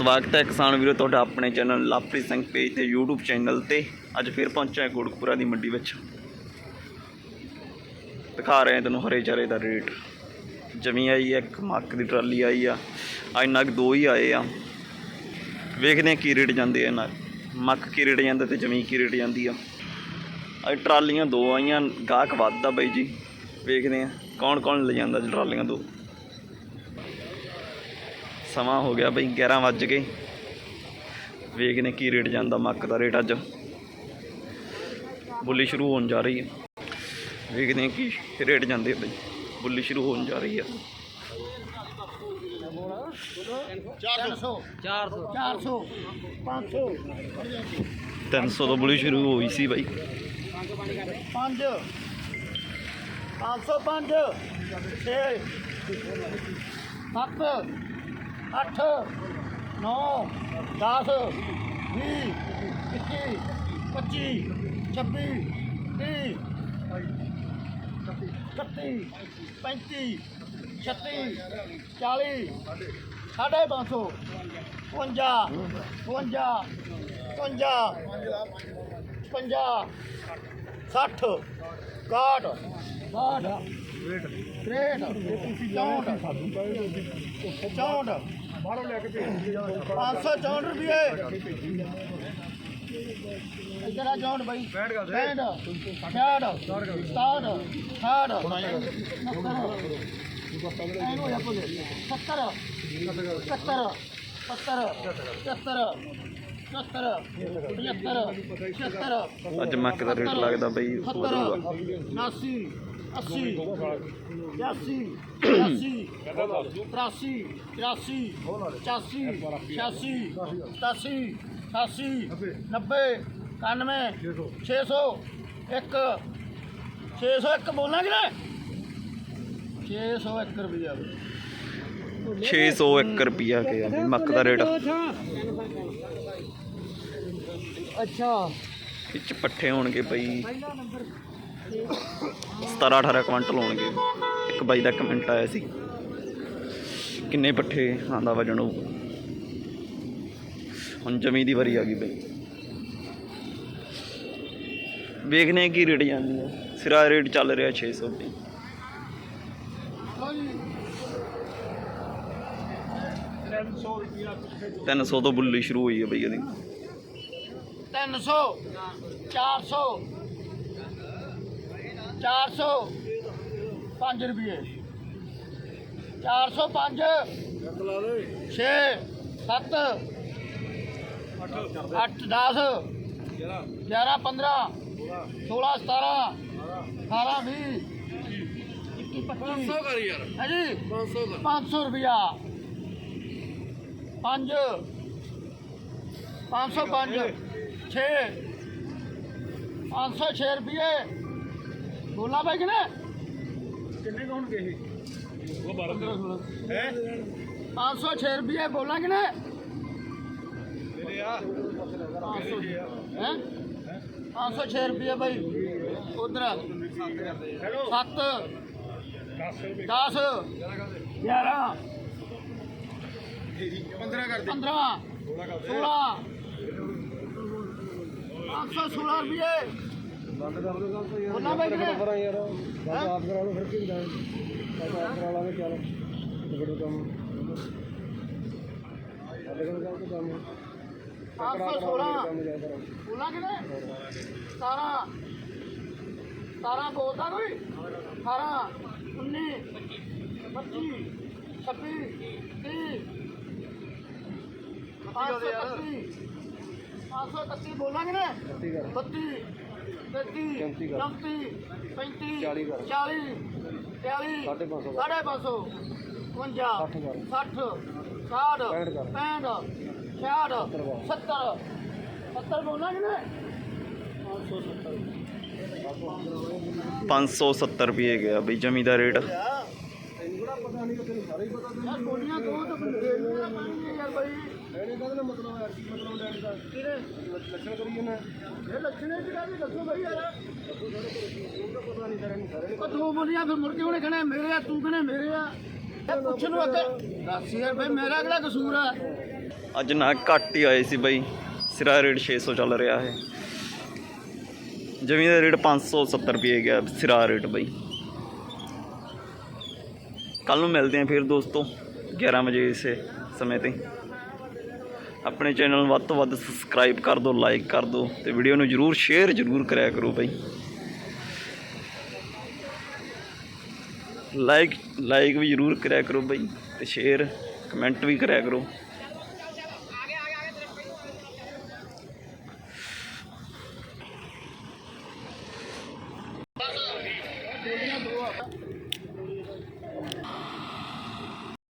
ਸਵਾਗਤ ਹੈ ਕਿਸਾਨ ਵੀਰੋ, ਤੁਹਾਡਾ ਆਪਣੇ ਚੈਨਲ ਲਾਪਰੀ ਸਿੰਘ ਪੇਜ ਤੇ YouTube ਚੈਨਲ ਤੇ। ਅੱਜ ਫਿਰ ਪਹੁੰਚਿਆ ਕੋਟਕਪੂਰਾ ਦੀ ਮੰਡੀ ਵਿੱਚ। ਦਿਖਾ ਰਹੇ ਹਾਂ ਤੈਨੂੰ ਹਰੇ ਚਾਰੇ ਦਾ ਰੇਟ। ਜਮੀ ਆਈ ਹੈ, ਇੱਕ ਮੱਕ ਦੀ ਟਰਾਲੀ ਆਈ ਆ। ਅੱਜ ਨਗ ਦੋ ਹੀ ਆਏ ਆ। ਵੇਖਦੇ ਹਾਂ ਕੀ ਰੇਟ ਜਾਂਦੇ ਆ ਨਗ ਮੱਕ ਕੀ ਰੇਟ ਜਾਂਦਾ ਤੇ ਜਮੀ ਕੀ ਰੇਟ ਜਾਂਦੀ ਆ। ਅੱਜ ਟਰਾਲੀਆਂ ਦੋ ਆਈਆਂ, ਗਾਹਕ ਵੱਧਦਾ ਬਾਈ ਜੀ। ਵੇਖਦੇ ਹਾਂ ਕੌਣ ਕੌਣ ਲੈ ਜਾਂਦਾ ਅੱਜ ਟਰਾਲੀਆਂ ਦੋ। ਸਮਾਂ ਹੋ ਗਿਆ ਬਈ 11 ਵੱਜ ਗਏ। ਵੇਖਦੇ ਕੀ ਰੇਟ ਜਾਂਦਾ ਮੱਕ ਦਾ ਰੇਟ ਅੱਜ। ਬੁੱਲੀ ਸ਼ੁਰੂ ਹੋਣ ਜਾ ਰਹੀ ਹੈ। ਵੇਖਦੇ ਹਾਂ ਕੀ ਰੇਟ ਜਾਂਦੇ ਬਈ। ਬੁੱਲੀ ਸ਼ੁਰੂ ਹੋਣ ਜਾ ਰਹੀ ਹੈ 400 400 400 500 300 ਤੋਂ ਬੁੱਲੀ ਸ਼ੁਰੂ ਹੋਈ ਸੀ ਬਈ। 5 505 6 7 ਅੱਠ, ਨੌ, ਦਸ, ਵੀਹ, ਇੱਕੀ, ਪੱਚੀ, ਛੱਬੀ, ਤੀਹ, ਇਕੱਤੀ, ਪੈਂਤੀ, ਛੱਤੀ, ਚਾਲੀ, ਸਾਢੇ ਪੰਜ ਸੌ 52 52 55 ਪੰਜਾ 60 61 62 63 64 64 ਬਾਹਰੋਂ ਲੈ ਕੇ ਭੇਜ 564 ਰੁਪਏ। ਇਧਰ ਆ ਜਾਉਣ ਬਾਈ। ਬੈਠ ਗਾ ਬੈਠ। 66 67 68 ਐਨੂੰ ਹੋਇਆ ਕੋਲੇ 70 70 70 70 70 75 76 ਅੱਜ ਮੱਕ ਦਾ ਰੇਟ ਲੱਗਦਾ ਬਈ ਵਧੂਗਾ 79 80 82 83 83 84 85 86 87 88 90 91 600 1 601 ਬੋਲਾਂਗੇ ਨਾ 601 ਰੁਪਿਆ 601 ਰੁਪਿਆ ਕੇ ਆ ਮੱਕ ਦਾ ਰੇਟ। ਅੱਛਾ। ਵਿੱਚ ਪੱਠੇ ਹੋਣਗੇ ਬਈ। 17 18 ਕੁਇੰਟਲ ਹੋਣਗੇ ਇੱਕ ਬਾਈ ਦਾ ਕਮੈਂਟ ਆਇਆ ਸੀ। ਕਿੰਨੇ ਪੱਠੇ ਆਂਦਾ ਵਜਣ ਹੋਊਗਾ ਹੁਣ ਜਮੀ ਦੀ ਵਾਰੀ ਆ ਗਈ ਬਈ। ਵੇਖਨੇ ਕੀ ਰੇਟ ਜਾਂਦੀ ਹੈ ਸਿਰਾ ਰੇਟ ਚੱਲ ਰਿਹਾ 600 ਰੁਪਏ। ਲਓ ਜੀ 300 ਤੋਂ ਬੁੱਲੀ ਸ਼ੁਰੂ ਹੋਈ ਹੈ ਬਈ ਇਹਦੀ 300 400 400 5 ਰੁਪਏ। 405 6 7 8 10 11 15 16 17 18 20 500 ਕਰ ਯਾਰ। ਹਾਂਜੀ 500 500 ਰੁਪਿਆ 5 505 6 506 ਰੁਪਏ। ਬੋਲਾ ਬਾਈ ਕਿਨੇ ਕਿੰਨੇ ਕੌਣ ਗਏ ਉਹ 12 ਹੈ? 506 ਰੁਪਏ ਬੋਲਾ ਕਿਨੇ ਮੇਰੇ ਆ। ਹੈ? 506 ਰੁਪਏ ਬਾਈ ਉਧਰ 7 10 11 15 ਕਰ ਦੇ। 15 16 516 ਰੁਪਏ ਉਹਨਾਂ ਬਾਈ ਕਿਨੇ ਕਰਾਂ ਯਾਰ ਹੈਂ? ਆਪ ਕਰਾ ਲਓ ਫਿਰ ਕੀ ਹੁੰਦਾ? ਆਪ ਕਰਾ ਲਾਂਗੇ ਚੱਲ। ਬੜਾ ਕੰਮ। ਸਾਡੇ ਕੋਲ ਕੰਮ ਤਾਂ ਕੰਮ 516 ਕੰਮ ਜਾਇਆ ਕਰਾਂ। ਬੋਲਾ ਕਿਨੇ 17 17 ਬੋਲਦਾ ਕੋਈ? 18 19 25 26 30 531 ਬੋਲਾ ਕਿਨੇ ਠੀਕ ਹੈ 32 33 ਚੌਂਤੀ ਕਰ। 34 35 ਚਾਲੀ ਕਰ। 40 43 ਸਾਢੇ ਪੰਜ ਸੌ ਕਰ। ਸਾਢੇ ਪੰਜ ਸੌ 52 ਸੱਠ ਕਰ। 60 60 ਪੈਂਹਠ ਕਰ। 65 66 ਸੱਤਰ ਕਰ। 70 70 ਬੋਲਾਂ ਕਿਨੇ 570 ਰੁਪਏ ਗਿਆ ਬਈ ਜਮੀ ਦਾ ਰੇਟ ਤੈਨੂੰ ਕਿਹੜਾ ਪਤਾ ਨਹੀਂ ਤੈਨੂੰ ਸਾਰਾ ਹੀ ਪਤਾ ਯਾਰ ਗੋਲੀਆਂ ਦੋ ਤਾਂ ਬੰਦੇ ਬਾਈ ਲੈਣੇ ਦਾ ਨਾ ਮਤਲਬ ਹੈ ਕੀ ਮਤਲਬ ਲੈਣ ਦਾ? ਕਿਹਨੇ ਲੱਛਣ ਕਰੀ ਜਨਾ ਇਹ ਲੱਛਣੇ ਚ ਕਾਹਦੇ ਦੱਸੋ ਬਾਈ ਯਾਰ। ਉਹ ਤਾਂ ਪਤਾ ਨਹੀਂ ਸਾਰੇ ਨੂੰ ਸਾਰੇ ਉਹ ਤੂੰ ਬੋਲੀਆਂ ਫਿਰ ਮੁੜ ਕੇ ਉਹਨੇ ਕਹਣਾ ਮੇਰੇ ਆ ਤੂੰ ਕਹਣਾ ਮੇਰੇ ਆ। ਪੁੱਛ ਨੂੰ ਅੱਗੇ। ਦੱਸ ਯਾਰ ਬਈ ਮੇਰਾ ਕਿਹੜਾ ਕਸੂਰ ਆ? ਅੱਜ ਨਾ ਘੱਟ ਹੀ ਆਏ ਸੀ ਬਾਈ। ਸਿਰਾ ਰੇਟ 600 ਚੱਲ ਰਿਹਾ ਹੈ। ਜ਼ਮੀਨ ਦਾ ਰੇਟ 570 ਰੁਪਏ ਗਿਆ ਸਿਰਾ ਰੇਟ ਬਾਈ। ਕੱਲ ਨੂੰ ਮਿਲਦੇ ਹਾਂ ਫਿਰ ਦੋਸਤੋ 11 ਵਜੇ ਇਸੇ ਸਮੇਂ ਤੇ। ਆਪਣੇ ਚੈਨਲ ਨੂੰ ਵੱਧ ਤੋਂ ਵੱਧ ਸਬਸਕ੍ਰਾਈਬ ਕਰ ਦਿਓ ਲਾਈਕ ਕਰ ਦਿਓ ਤੇ ਵੀਡੀਓ ਨੂੰ ਜਰੂਰ ਸ਼ੇਅਰ ਜਰੂਰ ਕਰਿਆ ਕਰੋ ਬਾਈ। ਲਾਈਕ ਲਾਈਕ ਵੀ ਜਰੂਰ ਕਰਿਆ ਕਰੋ ਬਾਈ ਤੇ ਸ਼ੇਅਰ ਕਮੈਂਟ ਵੀ ਕਰਿਆ ਕਰੋ।